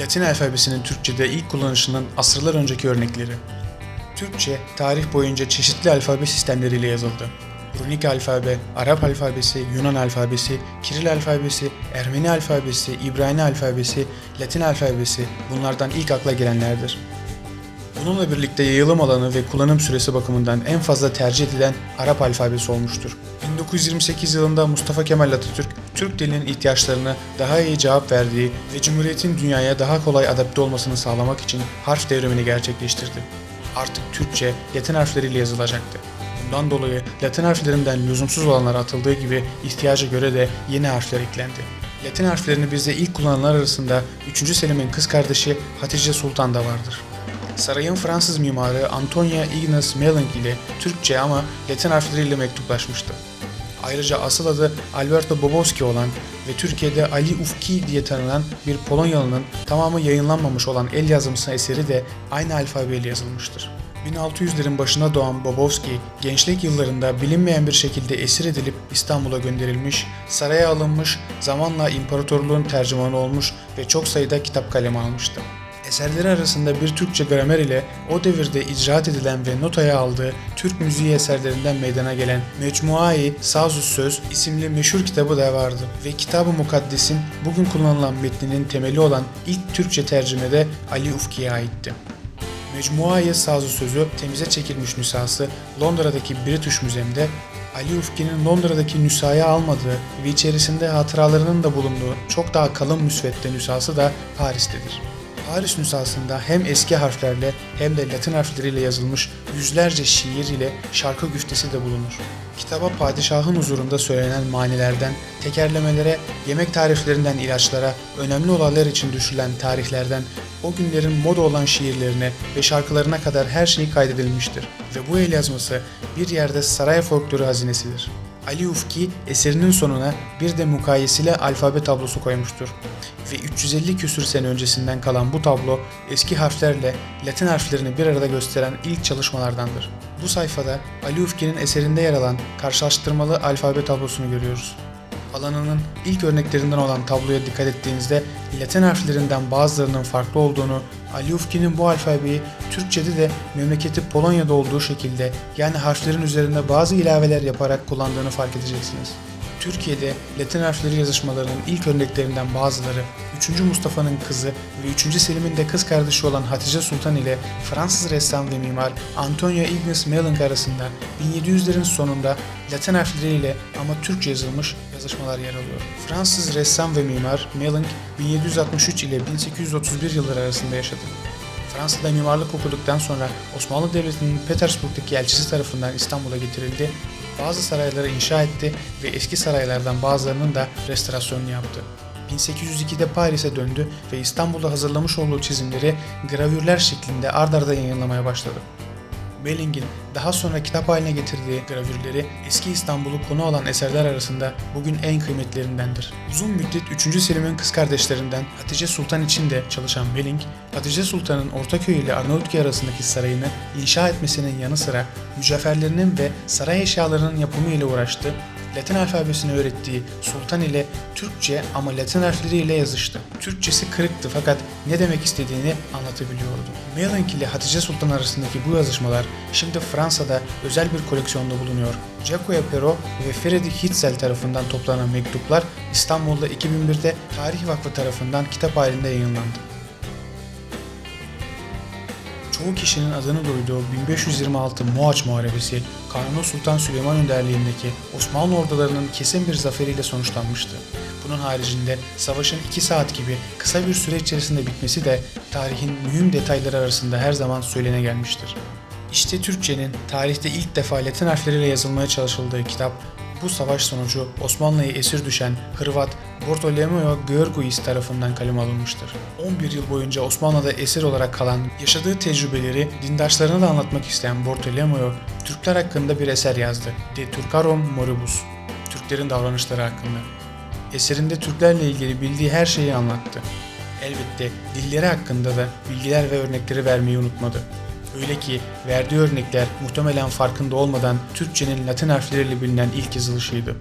Latin alfabesinin Türkçe'de ilk kullanışının asırlar önceki örnekleri. Türkçe, tarih boyunca çeşitli alfabe sistemleriyle yazıldı. Runik alfabe, Arap alfabesi, Yunan alfabesi, Kiril alfabesi, Ermeni alfabesi, İbrani alfabesi, Latin alfabesi bunlardan ilk akla gelenlerdir. Bununla birlikte yayılım alanı ve kullanım süresi bakımından en fazla tercih edilen Arap alfabesi olmuştur. 1928 yılında Mustafa Kemal Atatürk, Türk dilinin ihtiyaçlarına daha iyi cevap verdiği ve Cumhuriyet'in dünyaya daha kolay adapte olmasını sağlamak için harf devrimini gerçekleştirdi. Artık Türkçe Latin harfleriyle yazılacaktı. Bundan dolayı Latin harflerinden lüzumsuz olanlar atıldığı gibi ihtiyaca göre de yeni harfler eklendi. Latin harflerini bizde ilk kullananlar arasında 3. Selim'in kız kardeşi Hatice Sultan da vardır. Sarayın Fransız mimarı Antonia Ignace Melling ile Türkçe ama Latin harfleriyle mektuplaşmıştı. Ayrıca asıl adı Alberto Boboski olan ve Türkiye'de Ali Ufki diye tanınan bir Polonyalı'nın tamamı yayınlanmamış olan el yazımsı eseri de aynı alfabeyle yazılmıştır. 1600'lerin başına doğan Bobovski, gençlik yıllarında bilinmeyen bir şekilde esir edilip İstanbul'a gönderilmiş, saraya alınmış, zamanla imparatorluğun tercümanı olmuş ve çok sayıda kitap kalemi almıştı. Eserleri arasında bir Türkçe gramer ile o devirde icraat edilen ve notaya aldığı Türk müziği eserlerinden meydana gelen Mecmuai Sazus Söz isimli meşhur kitabı da vardı ve Kitab-ı Mukaddes'in bugün kullanılan metninin temeli olan ilk Türkçe tercümede Ali Ufki'ye aitti. Mecmuaya Sazı Sözü temize çekilmiş nüshası Londra'daki British Müzem'de Ali Ufki'nin Londra'daki nüshaya almadığı ve içerisinde hatıralarının da bulunduğu çok daha kalın müsvedde nüshası da Paris'tedir. Paris nüshasında hem eski harflerle hem de Latin harfleriyle yazılmış yüzlerce şiir ile şarkı güftesi de bulunur. Kitaba padişahın huzurunda söylenen manilerden, tekerlemelere, yemek tariflerinden ilaçlara, önemli olaylar için düşülen tarihlerden, o günlerin moda olan şiirlerine ve şarkılarına kadar her şey kaydedilmiştir. Ve bu el yazması bir yerde saray folkloru hazinesidir. Ali Ufki eserinin sonuna bir de mukayeseli alfabe tablosu koymuştur. Ve 350 küsür sene öncesinden kalan bu tablo eski harflerle Latin harflerini bir arada gösteren ilk çalışmalardandır. Bu sayfada Ali Ufki'nin eserinde yer alan karşılaştırmalı alfabe tablosunu görüyoruz. Alanının ilk örneklerinden olan tabloya dikkat ettiğinizde Latin harflerinden bazılarının farklı olduğunu, Ali Ufki'nin bu alfabeyi Türkçe'de de memleketi Polonya'da olduğu şekilde yani harflerin üzerinde bazı ilaveler yaparak kullandığını fark edeceksiniz. Türkiye'de Latin harfleri yazışmalarının ilk örneklerinden bazıları 3. Mustafa'nın kızı ve 3. Selim'in de kız kardeşi olan Hatice Sultan ile Fransız ressam ve mimar Antonia Ignace Melling arasında 1700'lerin sonunda Latin harfleriyle ama Türkçe yazılmış yazışmalar yer alıyor. Fransız ressam ve mimar Melling 1763 ile 1831 yılları arasında yaşadı. Fransa'da mimarlık okuduktan sonra Osmanlı Devleti'nin Petersburg'daki elçisi tarafından İstanbul'a getirildi bazı sarayları inşa etti ve eski saraylardan bazılarının da restorasyonunu yaptı. 1802'de Paris'e döndü ve İstanbul'da hazırlamış olduğu çizimleri gravürler şeklinde ard arda yayınlamaya başladı. Melling'in daha sonra kitap haline getirdiği gravürleri eski İstanbul'u konu alan eserler arasında bugün en kıymetlilerindendir. Uzun müddet 3. Selim'in kız kardeşlerinden Hatice Sultan için de çalışan Melling, Hatice Sultan'ın Ortaköy ile Arnavutköy arasındaki sarayını inşa etmesinin yanı sıra mücevherlerinin ve saray eşyalarının yapımı ile uğraştı Latin alfabesini öğrettiği Sultan ile Türkçe ama Latin harfleriyle yazıştı. Türkçesi kırıktı fakat ne demek istediğini anlatabiliyordu. Melink ile Hatice Sultan arasındaki bu yazışmalar şimdi Fransa'da özel bir koleksiyonda bulunuyor. Jacopo Pero ve Ferdi Hitzel tarafından toplanan mektuplar İstanbul'da 2001'de Tarih Vakfı tarafından kitap halinde yayınlandı çoğu kişinin adını duyduğu 1526 Mohaç Muharebesi, Kanuni Sultan Süleyman önderliğindeki Osmanlı ordularının kesin bir zaferiyle sonuçlanmıştı. Bunun haricinde savaşın 2 saat gibi kısa bir süre içerisinde bitmesi de tarihin mühim detayları arasında her zaman söylene gelmiştir. İşte Türkçenin tarihte ilk defa Latin harfleriyle yazılmaya çalışıldığı kitap bu savaş sonucu Osmanlı'ya esir düşen Hırvat Bartolomeo Georguis tarafından kaleme alınmıştır. 11 yıl boyunca Osmanlı'da esir olarak kalan, yaşadığı tecrübeleri dindaşlarına da anlatmak isteyen Bartolomeo, Türkler hakkında bir eser yazdı. De Turcarum Moribus, Türklerin davranışları hakkında. Eserinde Türklerle ilgili bildiği her şeyi anlattı. Elbette dilleri hakkında da bilgiler ve örnekleri vermeyi unutmadı. Öyle ki verdiği örnekler muhtemelen farkında olmadan Türkçenin Latin harfleriyle bilinen ilk yazılışıydı.